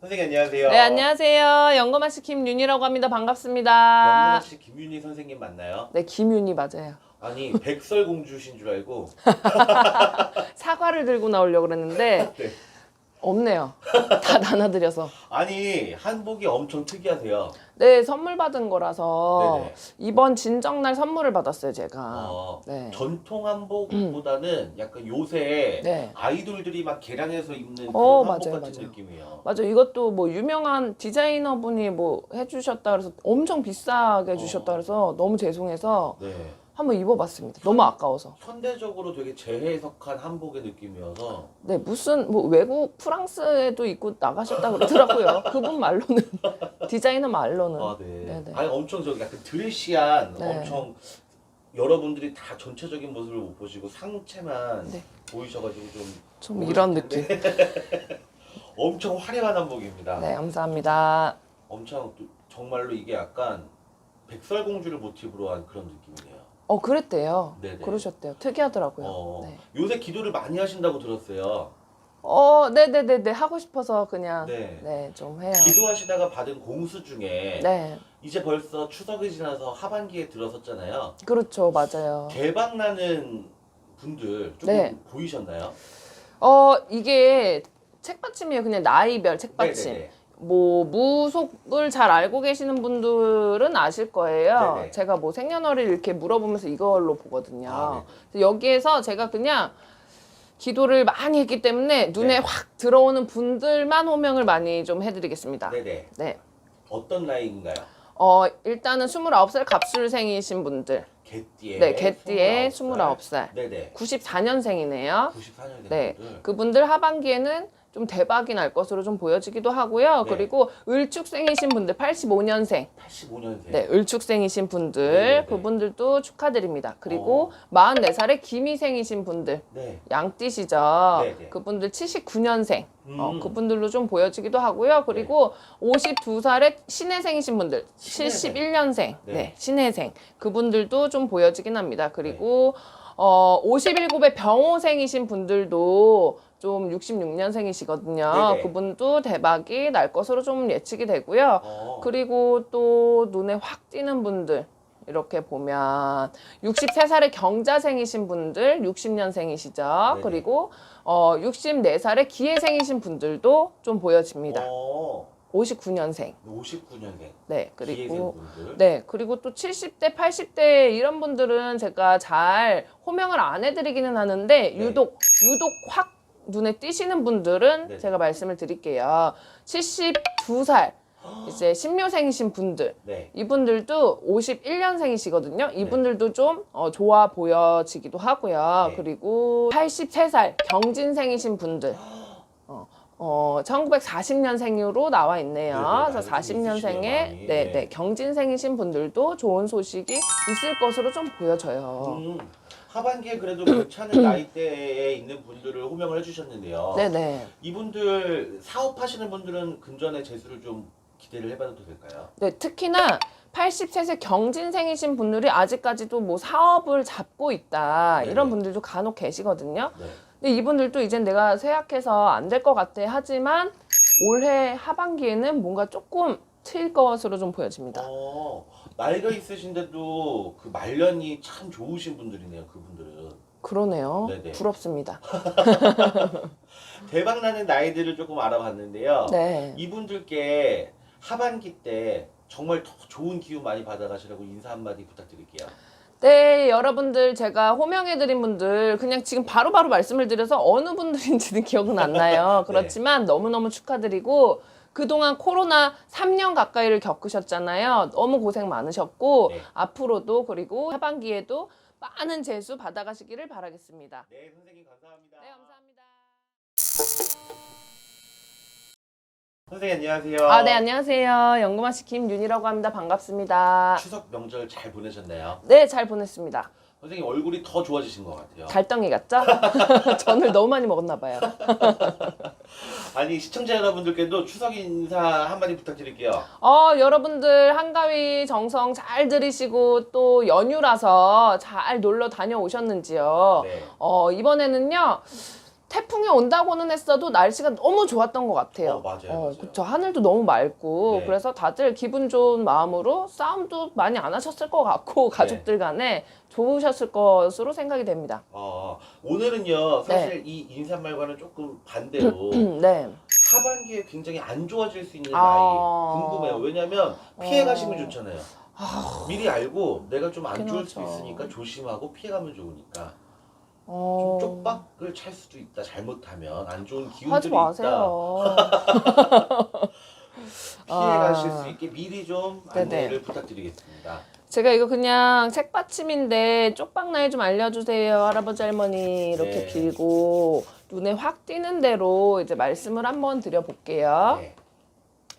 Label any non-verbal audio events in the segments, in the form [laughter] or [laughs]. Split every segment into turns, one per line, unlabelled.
선생님 안녕하세요.
네, 안녕하세요. 연금아씨 김윤이라고 합니다. 반갑습니다.
영문아 씨 김윤희 선생님 맞나요?
네, 김윤이 맞아요.
아니 백설공주신 줄 알고. [laughs]
사과를 들고 나오려고 그랬는데 [laughs]
네.
없네요. [laughs] 다 나눠드려서.
아니 한복이 엄청 특이하세요.
네, 선물 받은 거라서
네네.
이번 진정날 선물을 받았어요, 제가.
어,
네.
전통 한복보다는 약간 요새
네.
아이돌들이 막 개량해서 입는 그런
어,
한복
맞아요,
같은
맞아요.
느낌이에요.
맞아, 이것도 뭐 유명한 디자이너 분이 뭐 해주셨다 그래서 엄청 비싸게 해주셨다
어.
그래서 너무 죄송해서
네.
한번 입어봤습니다. 너무 아까워서.
현대적으로 되게 재해석한 한복의 느낌이어서
네, 무슨 뭐 외국 프랑스에도 입고 나가셨다 그러더라고요. [laughs] 그분 말로는 [laughs] 디자이너 말로는.
아, 네.
네네.
아니 엄청 저기 약간 드레시한
네.
엄청 여러분들이 다 전체적인 모습을 못 보시고 상체만
네.
보이셔가지고 좀
좀 이런 느낌. [laughs]
엄청 화려한 한복입니다.
네, 감사합니다.
엄청 또 정말로 이게 약간 백설공주를 모티브로 한 그런 느낌이네요.
어, 그랬대요.
네네.
그러셨대요. 특이하더라고요.
어,
네.
요새 기도를 많이 하신다고 들었어요.
어, 네네네네. 하고 싶어서 그냥.
네.
네, 좀 해요.
기도하시다가 받은 공수 중에
네,
이제 벌써 추석이 지나서 하반기에 들어섰잖아요.
그렇죠. 맞아요.
대박 나는 분들 조금
네.
보이셨나요?
어, 이게 책받침이에요. 그냥 나이별 책받침.
네네네.
뭐 무속을 잘 알고 계시는 분들은 아실 거예요.
네네.
제가 뭐 생년월일 이렇게 물어보면서 이걸로 보거든요.
아,
그래서 여기에서 제가 그냥 기도를 많이 했기 때문에 눈에
네.
확 들어오는 분들만 호명을 많이 좀 해드리겠습니다.
네네.
네.
어떤 나이인가요?
어, 일단은 29살 갑술생이신 분들.
개띠에
네, 개띠에 29살.
네네.
94년생이네요.
94년 된
네.
분들.
그분들 하반기에는 좀 대박이 날 것으로 좀 보여지기도 하고요.
네.
그리고 을축생이신 분들 85년생.
85년생.
네, 을축생이신 분들,
네네네.
그분들도 축하드립니다. 그리고
어.
44살에 김희생이신 분들,
네.
양띠시죠.
네네.
그분들 79년생. 어,
음.
그분들로 좀 보여지기도 하고요. 그리고 52살에 신해생이신 분들,
신해생.
71년생.
네.
네. 신해생. 그분들도 좀 보여지긴 합니다. 그리고 어, 57곱의 병호생이신 분들도 좀 66년생이시거든요.
네네.
그분도 대박이 날 것으로 좀 예측이 되고요.
어.
그리고 또 눈에 확 띄는 분들 이렇게 보면 63살의 경자생이신 분들 60년생이시죠.
네네.
그리고 어 64살의 기해생이신 분들도 좀 보여집니다.
어.
59년생.
59년생.
네.
기회생
그리고
분들.
네. 그리고 또 70대, 80대 이런 분들은 제가 잘 호명을 안 해드리기는 하는데
네.
유독 유독 확 눈에 띄시는 분들은
네.
제가 말씀을 드릴게요. 72살 이제 신묘생이신 분들
네.
이분들도 51년생이시거든요. 이분들도 좀 어, 좋아 보여지기도 하고요.
네.
그리고 83살 경진생이신 분들. 어, 어, 1940년생으로 나와 있네요.
네 네,
그래서
있으시네요,
40년생에
많이.
네,
네.
네, 경진생이신 분들도 좋은 소식이 있을 것으로 좀 보여져요.
음. 하반기에 그래도 괜찮은 나이대에 있는 분들을 호명을 해주셨는데요.
네, 네.
이분들 사업하시는 분들은 금전의 재수를 좀 기대를 해봐도 될까요?
네, 특히나 83세 경진생이신 분들이 아직까지도 뭐 사업을 잡고 있다.
네네.
이런 분들도 간혹 계시거든요.
네.
근데 이분들도 이젠 내가 쇠약해서 안 될 것 같아 하지만 올해 하반기에는 뭔가 조금 트일 것으로 좀 보여집니다.
어, 나이가 있으신데도 그 말년이 참 좋으신 분들이네요. 그분들은
그러네요.
네네.
부럽습니다. [laughs]
대박 나는 나이들을 조금 알아봤는데요.
네.
이분들께 하반기 때 정말 더 좋은 기운 많이 받아가시라고 인사 한마디 부탁드릴게요.
네, 여러분들 제가 호명해드린 분들 그냥 지금 바로 바로 말씀을 드려서 어느 분들인지는 [laughs] 기억은 안 나요.
네.
그렇지만 너무너무 축하드리고 그동안 코로나 3년 가까이를 겪으셨잖아요. 너무 고생 많으셨고
네.
앞으로도 그리고 하반기에도 많은 재수 받아가시기를 바라겠습니다.
네, 선생님 감사합니다.
네, 감사합니다.
선생님 안녕하세요.
아, 네, 안녕하세요. 연금아씨 김윤이라고 합니다. 반갑습니다.
추석 명절 잘 보내셨나요?
네, 잘 보냈습니다.
선생님 얼굴이 더 좋아지신 것 같아요.
달덩이 같죠? [laughs] 전을 너무 많이 먹었나 봐요. [laughs]
아니 시청자 여러분들께도 추석 인사 한마디 부탁드릴게요.
어, 여러분들 한가위 정성 잘 들이시고 또 연휴라서 잘 놀러 다녀오셨는지요?
네.
어, 이번에는요. 태풍이 온다고는 했어도 날씨가 너무 좋았던 것 같아요.
어, 맞아요, 맞아요.
그쵸. 하늘도 너무 맑고
네.
그래서 다들 기분 좋은 마음으로 싸움도 많이 안 하셨을 것 같고
네.
가족들 간에 좋으셨을 것으로 생각이 됩니다.
어, 오늘은요 사실 이 인사말과는 조금 반대로 [clears throat]
네.
하반기에 굉장히 안 좋아질 수 있는
아.
나이 궁금해요. 왜냐면 피해
어.
가시면 좋잖아요. 미리 알고 내가 좀 안 좋을 수. 있으니까 조심하고 피해가면 좋으니까
어...
좀 쪽박을 찰 수도 있다. 잘못하면 안 좋은
하지
기운들이 있다.
마세요. [laughs]
피해
아.
가실 수 있게 미리 좀
네네.
안내를 부탁드리겠습니다.
제가 이거 그냥 책 받침인데 쪽박나에 좀 알려주세요 할아버지 할머니 이렇게
네.
빌고 눈에 확 띄는 대로 이제 말씀을 한번 드려볼게요.
네.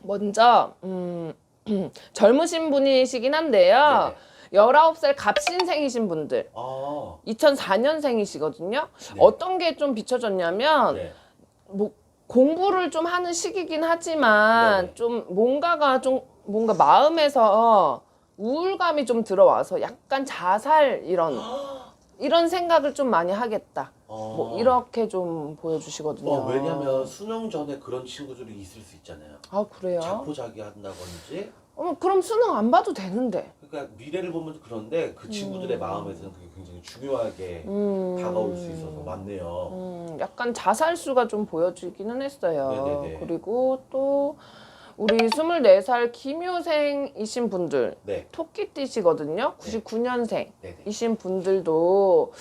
먼저 음, [clears throat] 젊으신 분이시긴 한데요.
네네.
19살 갑신생이신 분들
아,
2004년생이시거든요.
네.
어떤 게 좀 비춰졌냐면
네.
뭐 공부를 좀 하는 시기긴 하지만
네네.
좀 뭔가가 좀 뭔가 마음에서 우울감이 좀 들어와서 약간 자살 이런 [gasps] 이런 생각을 좀 많이 하겠다.
어.
뭐 이렇게 좀 보여주시거든요.
어, 왜냐면 수능 전에 그런 친구들이 있을 수 있잖아요.
아 그래요?
자포자기 한다든지.
어, 그럼 수능 안 봐도 되는데.
그러니까 미래를 보면 그런데 그 친구들의 마음에서는 그게 굉장히 중요하게
음.
다가올 수 있어서 맞네요.
음, 약간 자살수가 좀 보여지기는 했어요.
네네네.
그리고 또 우리 24살 김효생이신 분들
네,
토끼띠시거든요. 99년생.
네, 네.
이신 분들도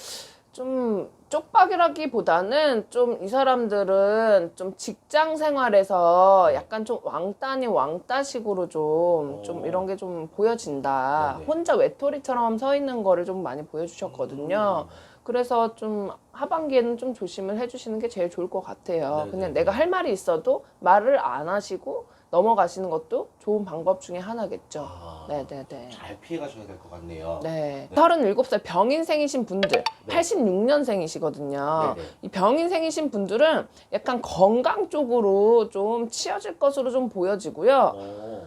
좀 쪽박이라기보다는 좀 이 사람들은 좀 직장 생활에서 약간 좀 왕따니 왕따식으로 좀, 좀
오.
이런 게 좀 보여진다.
네네.
혼자 외톨이처럼 서 있는 거를 좀 많이 보여주셨거든요.
음.
그래서 좀 하반기에는 좀 조심을 해주시는 게 제일 좋을 것 같아요.
네네.
그냥 내가 할 말이 있어도 말을 안 하시고 넘어가시는 것도 좋은 방법 중에 하나겠죠.
아,
네네네.
잘 피해 가셔야 될 것 같네요.
네. 37살 병인생이신 분들,
네.
86년생이시거든요.
네네.
이 병인생이신 분들은 약간 건강 쪽으로 좀 치여질 것으로 좀 보여지고요.
어,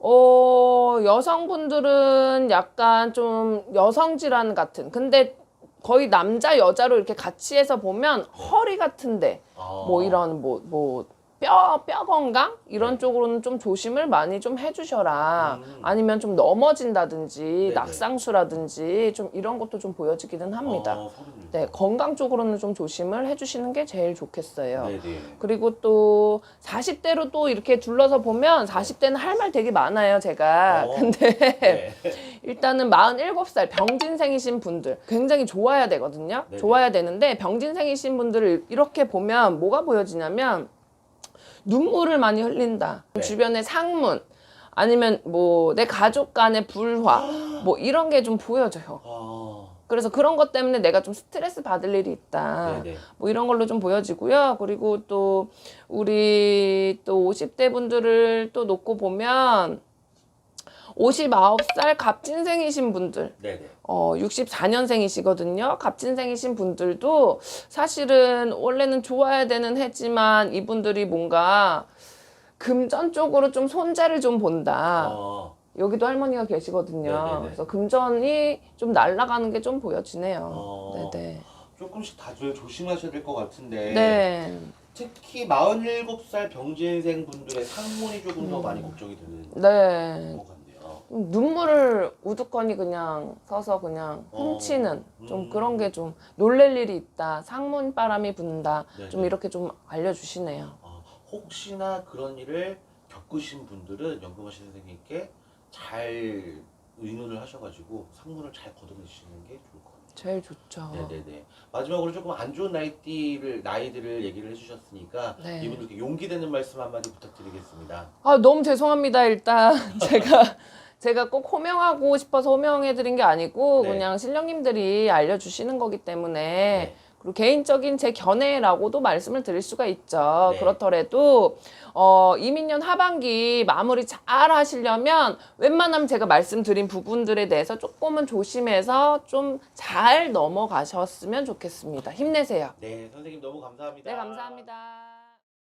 어, 여성분들은 약간 좀 여성 질환 같은. 근데 거의 남자 여자로 이렇게 같이 해서 보면 허리 같은데
아.
뭐 이런 뭐 뭐 뼈, 뼈 건강? 이런
네.
쪽으로는 좀 조심을 많이 좀 해주셔라.
음.
아니면 좀 넘어진다든지,
네네.
낙상수라든지, 좀 이런 것도 좀 보여지기는 합니다.
어.
네, 건강 쪽으로는 좀 조심을 해주시는 게 제일 좋겠어요.
네네.
그리고 또 40대로 또 이렇게 둘러서 보면 40대는 할 말 되게 많아요, 제가.
어. [laughs]
근데
네.
일단은 47살 병진생이신 분들 굉장히 좋아야 되거든요.
네네.
좋아야 되는데 병진생이신 분들을 이렇게 보면 뭐가 보여지냐면 눈물을 많이 흘린다.
네.
주변의 상문 아니면 뭐 내 가족 간의 불화 뭐 이런 게 좀 보여져요.
아,
그래서 그런 것 때문에 내가 좀 스트레스 받을 일이 있다.
네네.
뭐 이런 걸로 좀 보여지고요. 그리고 또 우리 또 50대 분들을 또 놓고 보면 59살 갑진생이신 분들,
네네.
어, 64년생이시거든요. 갑진생이신 분들도 사실은 원래는 좋아야 되는 해지만 이분들이 뭔가 금전 쪽으로 좀 손재를 좀 본다.
아,
여기도 할머니가 계시거든요.
네네네.
그래서 금전이 좀 날아가는 게 좀 보여지네요.
어.
네네.
조금씩 다들 조심하셔야 될 것 같은데.
네.
특히 47살 병진생 분들의 상문이 조금
음.
더 많이 걱정이 되는
네.
것 같네요.
눈물을 우두커니 그냥 서서 그냥
어.
훔치는 좀
음.
그런 게 좀 놀랄 일이 있다. 상문 바람이 분다.
네네.
좀 이렇게 좀 알려주시네요.
어, 혹시나 그런 일을 겪으신 분들은 연금하신 선생님께 잘 의논을 하셔가지고 상문을 잘 걷어내시는 게 좋을 것 같아요.
제일 좋죠.
네네네. 마지막으로 조금 안 좋은 나이띠를 나이들을 얘기를 해주셨으니까
네.
이분들께 용기 되는 말씀 한마디 부탁드리겠습니다.
아 너무 죄송합니다. 일단 [laughs] 제가 제가 꼭 호명하고 싶어서 호명해드린 게 아니고
네.
그냥 신령님들이 알려주시는 거기 때문에
네.
그리고 개인적인 제 견해라고도 말씀을 드릴 수가 있죠.
네.
그렇더라도 어, 이민년 하반기 마무리 잘 하시려면 웬만하면 제가 말씀드린 부분들에 대해서 조금은 조심해서 좀 잘 넘어가셨으면 좋겠습니다. 힘내세요.
네, 선생님 너무 감사합니다.
네, 감사합니다.